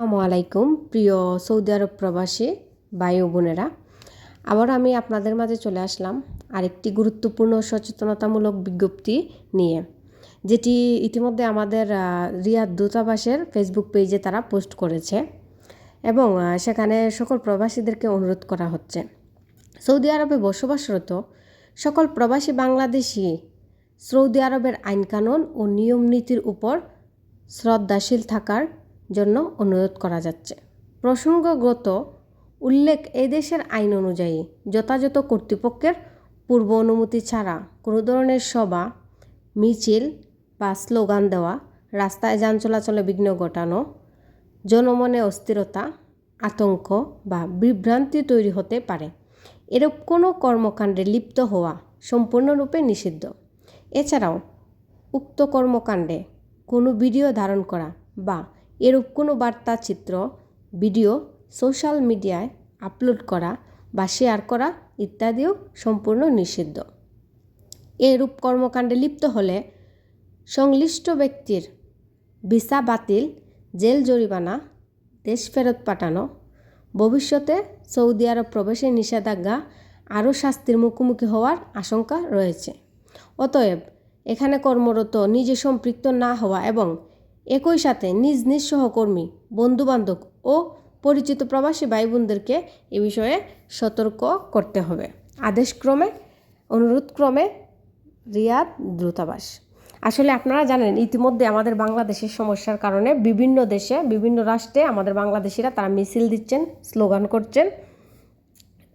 আসসালামু আলাইকুম, প্রিয় সৌদি আরব প্রবাসী ভাই ও বোনেরা। আবার আমি আপনাদের মাঝে চলে আসলাম আরেকটি গুরুত্বপূর্ণ সচেতনতামূলক বিজ্ঞপ্তি নিয়ে, যেটি ইতিমধ্যে আমাদের রিয়াদ দূতাবাসের ফেসবুক পেজে তারা পোস্ট করেছে এবং সেখানে সকল প্রবাসীদেরকে অনুরোধ করা হচ্ছে। সৌদি আরবে বসবাসরত সকল প্রবাসী বাংলাদেশি সৌদি আরবের আইনকানুন ও নিয়ম নীতির উপর শ্রদ্ধাশীল থাকার জন্য অনুরোধ করা যাচ্ছে। প্রসঙ্গগত উল্লেখ এই দেশের আইন অনুযায়ী যথাযথ কর্তৃপক্ষের পূর্ব অনুমতি ছাড়া কোনো ধরনের সভা, মিছিল বা স্লোগান দেওয়া, রাস্তায় যান চলাচলে বিঘ্ন ঘটানো, জনমনে অস্থিরতা, আতঙ্ক বা বিভ্রান্তি তৈরি হতে পারে। এরূপ কোনো কর্মকাণ্ডে লিপ্ত হওয়া সম্পূর্ণরূপে নিষিদ্ধ। এছাড়াও উক্ত কর্মকাণ্ডে কোনো ভিডিও ধারণ করা বা এরূপ কোনো বার্তা, চিত্র, ভিডিও সোশ্যাল মিডিয়ায় আপলোড করা বা শেয়ার করা ইত্যাদিও সম্পূর্ণ নিষিদ্ধ। এরূপ কর্মকাণ্ডে লিপ্ত হলে সংশ্লিষ্ট ব্যক্তির ভিসা বাতিল, জেল জরিমানা, দেশ ফেরত পাঠানো, ভবিষ্যতে সৌদি আরব প্রবেশের নিষেধাজ্ঞা আরও শাস্তির মুখোমুখি হওয়ার আশঙ্কা রয়েছে। অতএব এখানে কর্মরত, নিজে সম্পৃক্ত না হওয়া এবং একই সাথে নিজ নিজ সহকর্মী, বন্ধুবান্ধব ও পরিচিত প্রবাসী ভাই বোনদেরকে এ বিষয়ে সতর্ক করতে হবে। আদেশক্রমে, অনুরোধক্রমে রিয়াদ দূতাবাস। আসলে আপনারা জানেন, ইতিমধ্যে আমাদের বাংলাদেশের সমস্যার কারণে বিভিন্ন দেশে, বিভিন্ন রাষ্ট্রে আমাদের বাংলাদেশিরা তারা মিছিল দিচ্ছেন, স্লোগান করছেন।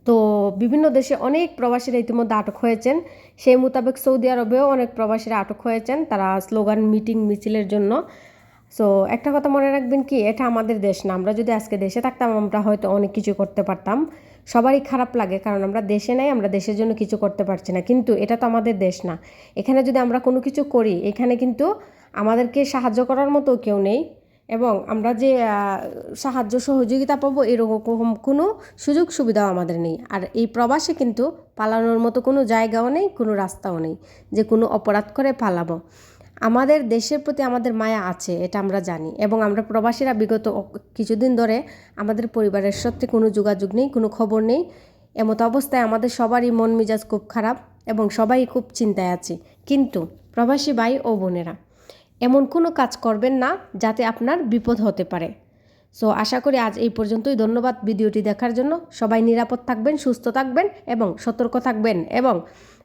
তো বিভিন্ন দেশে অনেক প্রবাসীরা ইতিমধ্যে আটক হয়েছেন। সেই মোতাবেক সৌদি আরবেও অনেক প্রবাসীরা আটক হয়েছেন। তারা স্লোগান, মিটিং, মিছিলের জন্য সো একটা কথা মনে রাখবেন কি, এটা আমাদের দেশ না। আমরা যদি আজকে দেশে থাকতাম, আমরা হয়তো অনেক কিছু করতে পারতাম। সবারই খারাপ লাগে, কারণ আমরা দেশে নাই, আমরা দেশের জন্য কিছু করতে পারছি না। কিন্তু এটা তো আমাদের দেশ না। এখানে যদি আমরা কোনো কিছু করি, এখানে কিন্তু আমাদেরকে সাহায্য করার মতো কেউ নেই। এবং আমরা যে সাহায্য সহযোগিতা পাবো, এরকম কোনো সুযোগ সুবিধাও আমাদের নেই। আর এই প্রবাসে কিন্তু পালানোর মতো কোনো জায়গাও নেই, কোনো রাস্তাও নেই যে কোনো অপরাধ করে পালাবো। আমাদের দেশের প্রতি আমাদের মায়া আছে, এটা আমরা জানি। এবং আমরা প্রবাসীরা বিগত কিছুদিন ধরে আমাদের পরিবারের সাথে কোনো যোগাযোগ নেই, কোনো খবর নেই। এমতো অবস্থায় আমাদের সবারই মন মেজাজ খুব খারাপ এবং সবাই খুব চিন্তায় আছে। কিন্তু প্রবাসী ভাই ও বোনেরা, এমন কোনো কাজ করবেন না যাতে আপনার বিপদ হতে পারে। সো, আশা করি আজ এই পর্যন্তই। ধন্যবাদ ভিডিওটি দেখার জন্য। সবাই নিরাপদ থাকবেন, সুস্থ থাকবেন এবং সতর্ক থাকবেন এবং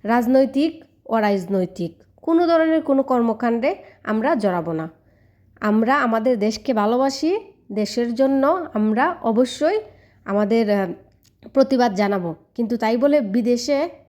রাজনৈতিক অরাজনৈতিক কোনো ধরনের কোনো কর্মকাণ্ডে আমরা জড়াবো না। আমরা আমাদের দেশকে ভালোবাসি, দেশের জন্য আমরা অবশ্যই আমাদের প্রতিবাদ জানাব। কিন্তু তাই বলে বিদেশে